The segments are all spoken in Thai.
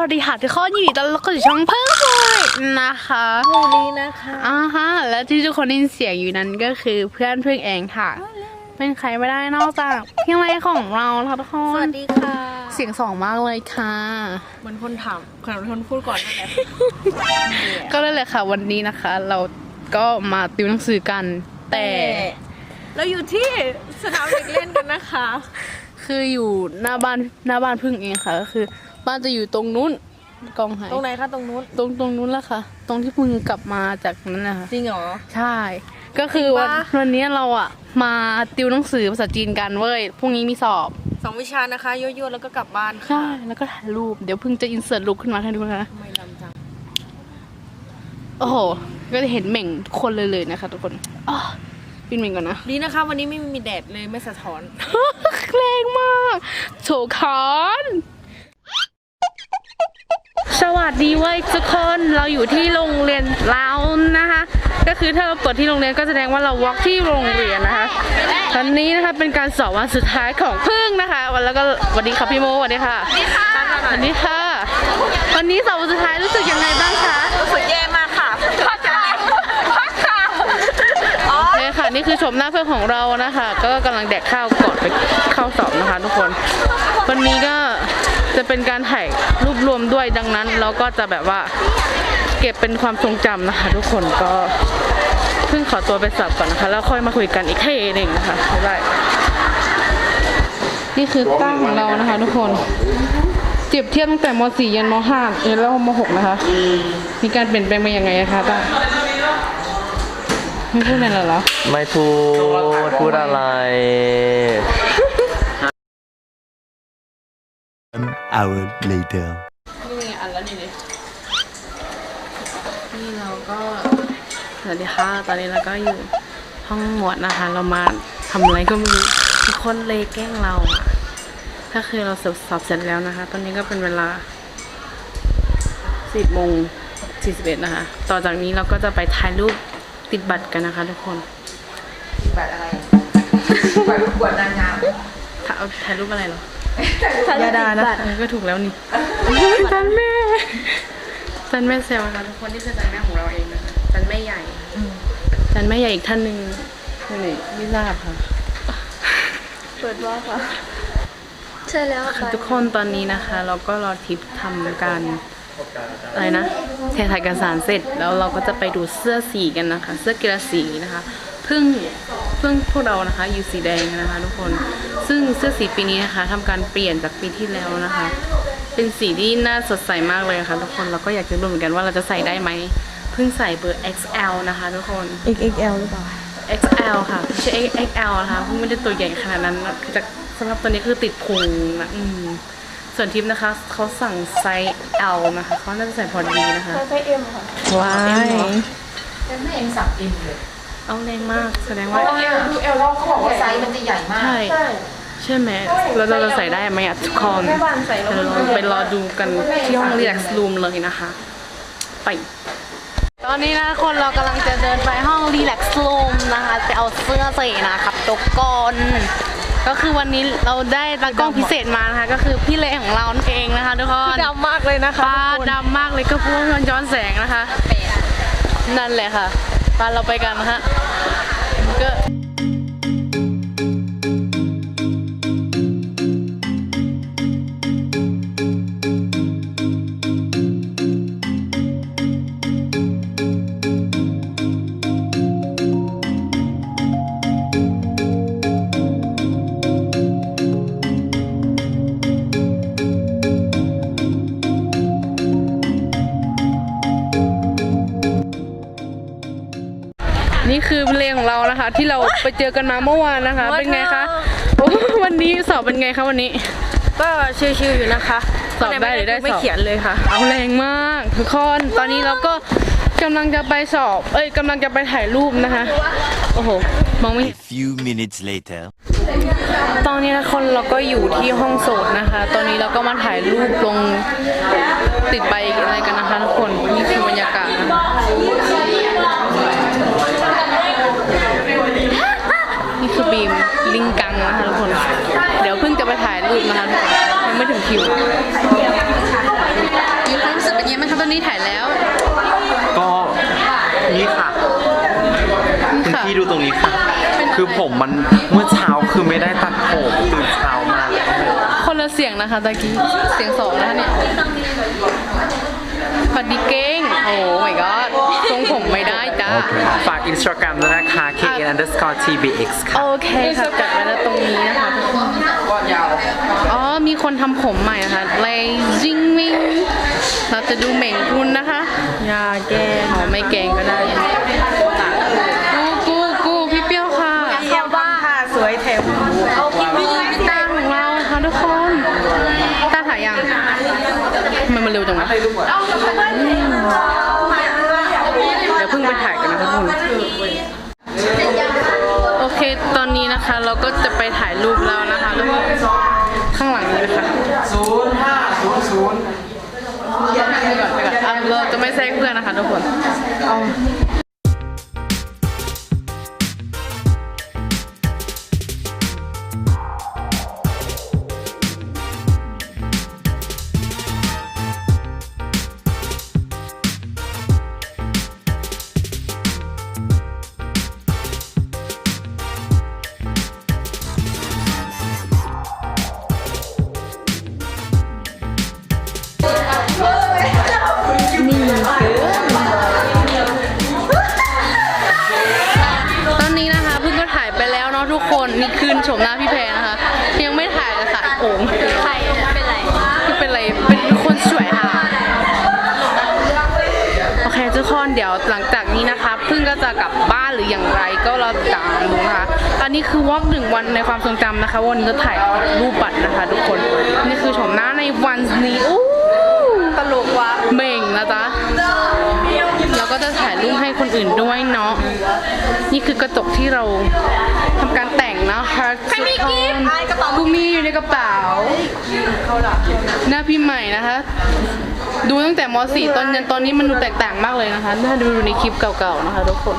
วัสดีค่ะทุกคนยินดีต้อนรับเข้าสู่ช่องเพิ่งพลอยนะคะโมลีนะคะอ่าฮะและที่ทุกคนได้ยินเสียงอยู่นั้นก็คือเพื่อนเพื่อนเองค่ะ เป็นใครไม่ได้นอกจากพี่ไรของเราค่ะทุกคสนวัสดีค่ะ เสียงสองมากเลยค่ะ เหมือนคนถามขนาดคนพูดก่อนนั่นแหละก็เลยแหละค่ะ วันนี้นะคะ เราก็มาติวหนังสือกัน แต่เราอยู่ที่สนามเด็กเล่นกันนะคะ คืออยู่หน้าบ้านหน้าบ้านพึ่งเองค่ะก็คือ บ้านจะอยู่ตรงนู้นกองหายตรงไหนคะตรงนู้น ตรงตรงนู้นแหละค่ะ ตรงที่พึ่งกลับมาจากนั้นนะคะจริงเหรอ ใช่ ก็คือวันจริงปะวันนี้เราอะมาติวหนังสือภาษาจีนกันเว้ยพรุ่งนี้มีสอบสองวิชานะคะยั่วๆแล้วก็กลับบ้านใช่ค่ะแล้วก็ถ่ายรูปเดี๋ยวเพิ่งจะอินเสิร์ตรูปขึ้นมาให้ดูนะทำไมลำจังโอ้โหก็จะเห็นเหม่งทุกคนเลยเลยนะคะ ทุกคนอ๋อปินเหม่งก่อนนะดีนะคะ วันนี้ไม่มีแดดเลยไม่สะท้อนแรงมากโชคอน สวัสดีเว้ยทุกคนเราอยู่ที่โรงเรียนเรานะคะ ก็คือถ้าเราเปิดที่โรงเรียนก็แสดงว่าเราวอล์กที่โรงเรียนนะคะวันนี้นะคะเป็นการสอบวันสุดท้ายของพึ่งนะคะ วันแล้วก็สวัสดีค่ะพี่โมสวัสดีค่ะสวัสดีค่ะ วันนี้สอบวันสุดท้ายรู้สึกยังไงบ้างคะรู้สึกแย่มากค่ะพักค่ะพักค่ะอ๋อโอเคค่ะนี่คือชมหน้าเพื่อนของเรานะคะ ก็กำลังแดกข้าวก่อนไปเข้าสอบนะคะ ทุกคน วันนี้ก็ จะเป็นการถ่ายรูปรวมด้วยดังนั้น เราก็จะแบบว่าเก็บเป็นความทรงจำนะคะ ทุกคนก็เพิ่งขอตัวไปสอบก่อนนะคะ แล้วค่อยมาคุยกันอีกเทหนึ่งนะคะบ๊ายบายนี่คือตั้งของเรานะคะ ทุกคนเจ็บเทียบตั้งแต่ม .4 ยันม .5 เออแล้วม .6 นะคะ มีการเปลี่ยนแปลงมายังไงนะคะตั้งไม่พูดอะไรเหรอ ไม่พูดพูดอะไร hour later. นี่ไงอันแล้วนี่เลยนี่เราก็สวัสดีค่ะ ตอนนี้เราก็อยู่ห้องหมวดนะคะ เรามาทำอะไรก็ไม่รู้ทุกคนเลยแกล้งเราอะถ้าคือเราสอบสอบเสร็จแล้วนะคะ ตอนนี้ก็เป็นเวลาสิบโมงสี่สิบเอ็ดนะคะ ต่อจากนี้เราก็จะไปถ่ายรูปติดบัตรกันนะคะ ทุกคน บัตรอะไรบัตรประกวดนางงามถ่ายเอาถ่ายรูปอะไรเหรอ ยาดานะเออก็ถูกแล้วนี่จันแม่จันแม่เซลนะคะทุกคนที่คือจันแม่ของเราเองนะคะจันแม่ใหญ่จันแม่ใหญ่อีกท่านหนึ่งคนไหนไม่ทราบค่ะ เปิดว่าค่ะใช่แล้วค่ะทุกคนตอนนี้นะคะ เราก็รอทิปทำการอะไรนะเทถ่ายเอกสารเสร็จแล้วเราก็จะไปดูเสื้อสีกันนะคะ เสื้อกีฬาสีนะคะเพิ่ง เพิ่งพวกเรานะคะอยู่สีแดงนะคะทุกคน ซึ่งเสื้อสีปีนี้นะคะทำการเปลี่ยนจากปีที่แล้วนะคะ เป็นสีที่น่าสดใสมากเลยค่ะทุกคนเราก็อยากจะรู้เหมือนกันว่าเราจะใส่ได้ไหมเพิ่งใส่เบอร์ XL นะคะทุกคน XXL หรือเปล่า XL ค่ะไม่ใช่ XL นะคะเพิ่งไม่ได้ตัวใหญ่ขนาดนั้นนะคือจากสำหรับตัวนี้คือติดพุงนะอืมส่วนทิปนะคะเขาสั่งไซส์ L นะคะเขาน่าจะใส่พอดีนะคะ ใช้ M ค่ะว้ายแต่ไม่เอ็มสับเอ็มเลย เอาแรงมากแสดงว่าเอลดูเอลเราเขาบอกว่าไซส์มันจะใหญ่มาก ใช่ใช่ไหมแล้วเราจะใส่ได้ไหมอะทุกคนแม่บ้านใส่แล้วเดี๋ยวเราไปรอดูกันที่ห้อง Relax Room เลยนะคะ ไป ตอนนี้นะคนเรากำลังจะเดินไปห้อง Relax Room นะคะไปเอาเสื้อใส่นะครับทุกคนก็คือวันนี้เราได้ตากล้องพิเศษมานะคะ ก็คือพี่เลของเรานั่นเองนะคะทุกคนดำมากเลยนะคะฟ้าทุกคนดำมากเลยก็เพราะว่ามันย้อนแสงนะคะ นั่นแหละค่ะ ไปเราไปกันนะฮะ ของเรานะคะ ที่เราไปเจอกันมาเมื่อวานนะคะ เป็นไงคะโอ้วันนี้สอบเป็นไงคะวันนี้ ก็ชิวๆอยู่นะคะสอบได้หรือได้สอบไม่เขียนเลยค่ะ เอาแรงมากทุกคนตอนนี้เราก็กำลังจะไปสอบ เอ้ยกำลังจะไปถ่ายรูปนะคะ โอ้โห มองไม่เห็น A few minutes later. ตอนนี้นะคนเราก็อยู่ที่ห้องโสดนะคะ ตอนนี้เราก็มาถ่ายรูปลงติดใบอะไรกันนะคะทุกคน นี่คือบรรยากาศ คิวมีความรู้สึกเป็นยังไงบ้างคะตอนนี้ถ่ายแล้วก็นี่ค่ะคุณพี่ดูตรงนี้ค่ะ คือผมมันเมื่อเช้าคือไม่ได้ตัดผมตื่นเช้ามาคนละเสียงนะคะตะกี้ เสียงสองแล้วเนี่ยปัดดีเก้ง โอ้หม่ก็ทรงผมไม่ได้จ้า ฝากอินสตาแกรมด้วยนะคะ k n underscore tbx ค่ะ โอเคค่ะจัดไว้แล้วตรงนี้นะคะ อ๋อ มีคนทำผมใหม่นะคะเลจิงมิงเราจะดูเหม่งคุณนะคะอย่าแกล้งอ๋อไม่แกล้งก็ได้ กูกูกูพี่เปรี้ยวค่ะเยี่ยมบ้าค่ะสวยแถมเอาคิดว่าตาของเราค่ะทุกคนตาถ่ายยังทำไมมันเร็วจังวะเดี๋ยวเพิ่งไปถ่ายกันนะคะทุกคนโอเคตอนนี้นะคะเราก็จะไปถ่ายรูปแล้ว หลังนี้นะคะศูนย์ห้าศูนย์ศูนย์ไปก่อนไปก่อนอะเราจะไม่แซงเพื่อนนะคะทุกคนเอา เคทุกคนเดี๋ยวหลังจากนี้นะคะเพิ่งก็จะกลับบ้านหรืออย่างไรก็เราตามดูนะคะอันนี้คือวอล์กหนึ่งวันในความทรงจำนะคะ วันนี้ก็ถ่ายรูปบัตรนะคะ ทุกคนนี่คือชมหน้าในวันนี้อู้ตลกว่ะเบ่งนะจ๊ะแล้วก็จะถ่ายรูปให้คนอื่นด้วยเนาะนี่คือกระจกที่เราทำการแต่งนะคะใครมีกิฟต์กูมีอยู่ในกระเป๋าหน้าพี่ใหม่นะคะ ดูตั้งแต่ม .4 ตอนเรียนตอนนี้มันดูแตกต่างมากเลยนะคะ ถ้าดูในคลิปเก่าๆนะคะทุกคน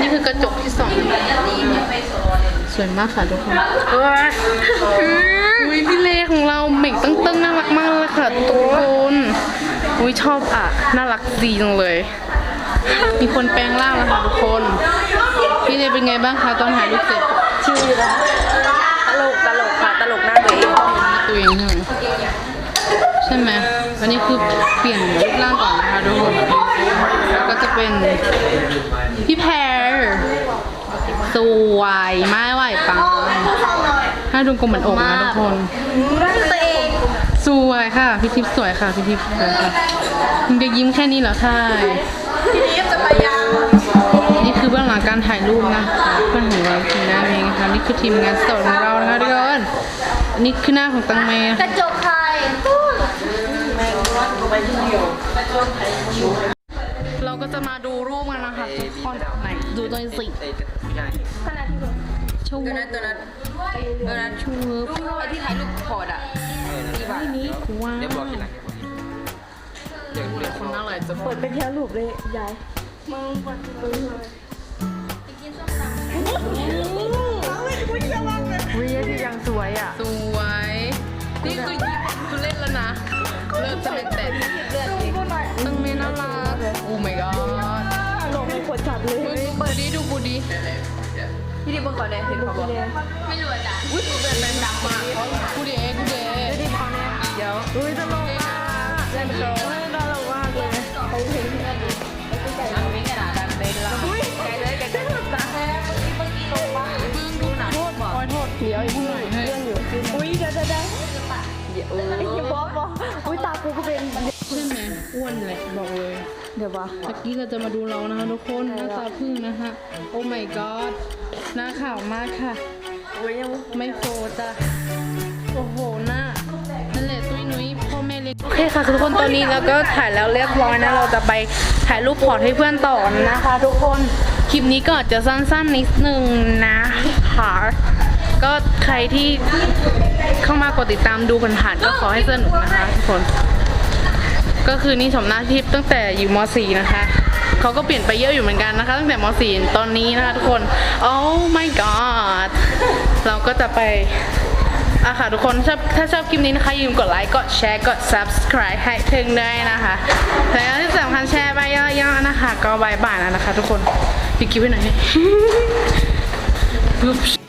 นี่คือกระจกที่สองสวยมากค่ะทุกคนอุ้ยพี่เลของเราเหม่งตึ้งตึ้งๆน่ารักมากเลยค่ะทุกคนอุ้ยชอบอะ น่ารักดีจังเลย มีคนแปลงร่างแล้วค่ะทุกคน พี่เลเป็นไงบ้างคะตอนถ่ายรูปเสร็จชื่อนะตลกตลก ไหมอันนี้คือเปลี่ยนรูปร่างก่อนนะคะทุกคนแล้วก็จะเป็นพี่แพรสวยไม่ไหวปังถ้าดูกลมเหมือนอกนะทุกคนตัวเองสวยค่ะ พี่ทิพย์สวยค่ะ พี่ทิพย์สวยค่ะมึงจะยิ้มแค่นี้เหรอใช่พี่นิฟจะไปยังนี่คือเบื้องหลังการถ่ายรูปนะคะเพื่อนของเราทีมงานเองค่ะนี่คือทีมงานสดของเรานะคะทุกคนอันนี้คือหน้าของตังเมย์กระจกใคร เราก็จะมาดูรูปกันนะคะทุกคนไหนดูตัวสิชูตัวนั้นตัวนั้นตัวนั้นชูไอที่ถ่ายรูปพอร์ตอะที่บ้านนี่ว้าวเดี๋ยวบอกทีหลังเดี๋ยวคนน่าอร่อยจะเปิดเป็นวิที่ยังสวยอะ สวย นี่คือคือเล่นแล้วนะ เริ่มจะเป็น ดดีดูกูดีพี่ดิบเบิ่งก่อนเลยเห็นเขาบอกไม่รู้จ้ะอุ้ยเป็นเป็นดังมากกูดีกูดีดิบเขาเนี่ยเดี๋ยวอุ้ยตลกมากเล่นโชว์ตลกมากเลยไปเห็นที่นั่นดิไม่กระดาษดันเป็นแล้วอุ้ยไกลเลยไกลเลยดังแค่เมื่อกี้ลงมาเพิ่งดูหนังโทษบอกโทษเดี๋ยวอีกหน่อยเฮ้ยอุ้ยเดี๋ยวเดี๋ยวเดี๋ยวอย่าบอกบอกอุ้ยตากูก็เป็นใช่ไหมอ้วนเลยบอกเลย เดี๋ยววะเมื่อกี้เราจะมาดูเรานะคะทุกคนหน้าตาพึ่งนะคะโอ้ my god หน้าขาวมากค่ะ ไม่โฟจ้ะโอ้โหหน้านั่นแหละตุ้ยนุ้ยพ่อแม่เล็กโอเคค่ะทุกคนตอนนี้เราก็ถ่ายแล้วเรียบร้อยนะเราจะไปถ่ายรูปพอร์ตให้เพื่อนต่อนะคะ ทุกคนคลิปนี้ก็จจะสั้นๆนิดนึงนะคะก็ใครที่เข้ามากดติดตามดูผ่านๆก็ขอให้สนุกนะคะทุกคน ก็คือนี่ชมหน้าทิพย์ตั้งแต่อยู่ม .4 นะคะเขาก็เปลี่ยนไปเยอะอยู่เหมือนกันนะคะ ตั้งแต่ม .4 ตอนนี้นะคะทุกคน oh my god เราก็จะไปอะค่ะทุกคนชอบถ้าชอบคลิปนี้นะคะอย่าลืมกดไลค์กดแชร์กด subscribe ให้ถึงด้วยนะคะแล้วที่สำคัญแชร์ไปเยอะๆนะคะ ก็บายบายแล้วนะคะ ทุกคนพี่กิ๊ไปไหนเนี่ยปึ๊บ